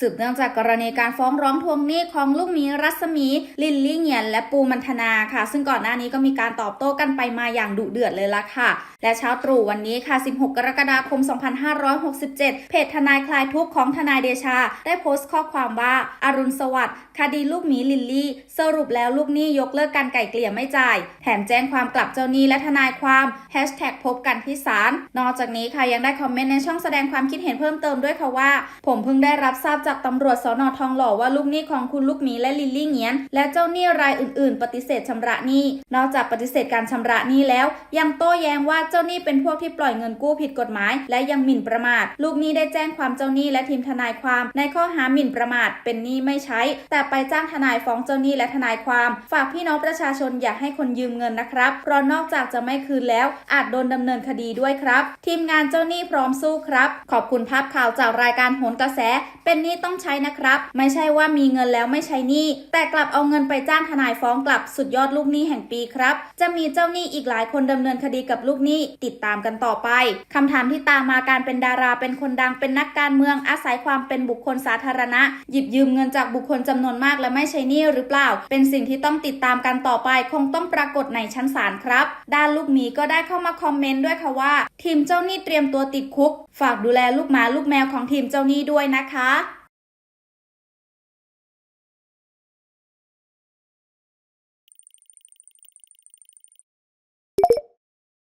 สืบเนื่องจากกรณีการฟ้องร้องทวงหนี้ของลูกหมีรัศมี ลินลี่เงียน และปูมันธนาค่ะ ซึ่งก่อนหน้านี้ก็มีการตอบโต้กันไปมาอย่างดุเดือดเลยละค่ะ และเช้าตรู่วันนี้ค่ะ 16 กรกฎาคม 2567 เพจทนายคลายทุกข์ของทนายเดชา ได้โพสต์ข้อความว่าอารุณสวัสดิ์คดีลูกหมีลินลี่ สรุปแล้วลูกหนี้ยกเลิกการไก่เกลี่ยไม่จ่าย แถมแจ้งความกลับเจ้าหนี้และทนายความแฮชแท็กพบกันที่ศาลนอกจากนี้ค่ะยังได้คอมเมนต์ในช่องแสดงความคิดเห็นเพิ่มเติมด้วยค่ะว่า ผมเพิ่งได้รับทราบจากตำรวจสอนอทองหล่อว่าลูกหนี้ของคุณลูกหมีและลิลลี่เงียน และเจ้าหนี้รายอื่นๆ ปฏิเสธชำระหนี้ นอกจากปฏิเสธการชำระหนี้แล้ว ยังโต้แย้งว่าเจ้าหนี้เป็นพวกที่ปล่อยเงินกู้ผิดกฎหมาย และยังหมิ่นประมาท ลูกหนี้ได้แจ้งความเจ้าหนี้และทีมทนายความ ในข้อหาหมิ่นประมาทเป็นหนี้ไม่ใช้ แต่ไปจ้างทนายฟ้องเจ้าหนี้และทนายความ ฝากพี่น้องประชาชนอย่าให้คนยืมเงินนะครับเพราะนอกจากจะไม่คืนแล้ว อาจโดนดำเนินคดีด้วยครับ ทีมงานเจ้าหนี้พร้อมสู้ครับ ขอบคุณภาพข่าวจากรายการโหนกระแส เป็นหี้ต้องใช้นะครับ ไม่ใช่ว่ามีเงินแล้วไม่ใช้หนี้ แต่กลับเอาเงินไปจ้างทนายฟ้องกลับสุดยอดลูกหนี้แห่งปีครับ จะมีเจ้าหนี้อีกหลายคนดำเนินคดีกับลูกหนี้ติดตามกันต่อไปคำถามที่ตามมาการเป็นดาราเป็นคนดังเป็นนักการเมืองอาศัยความเป็นบุคคลสาธารณะ หยิบยืมเงินจากบุคคลจำนวนมากและไม่ใช้หนี้หรือเปล่า เป็นสิ่งที่ต้องติดตามกันต่อไป คงต้องปรากฏในชั้นศาลครับ ด้านลูกหมีก็ได้เข้ามาคอมเมนต์ด้วยค่ะว่า ทีมเจ้าหนี้เตรียมตัวติดคุก ฝากดูแลลูกหมาลูกแมวของทีมเจ้าหนี้ด้วยนะคะ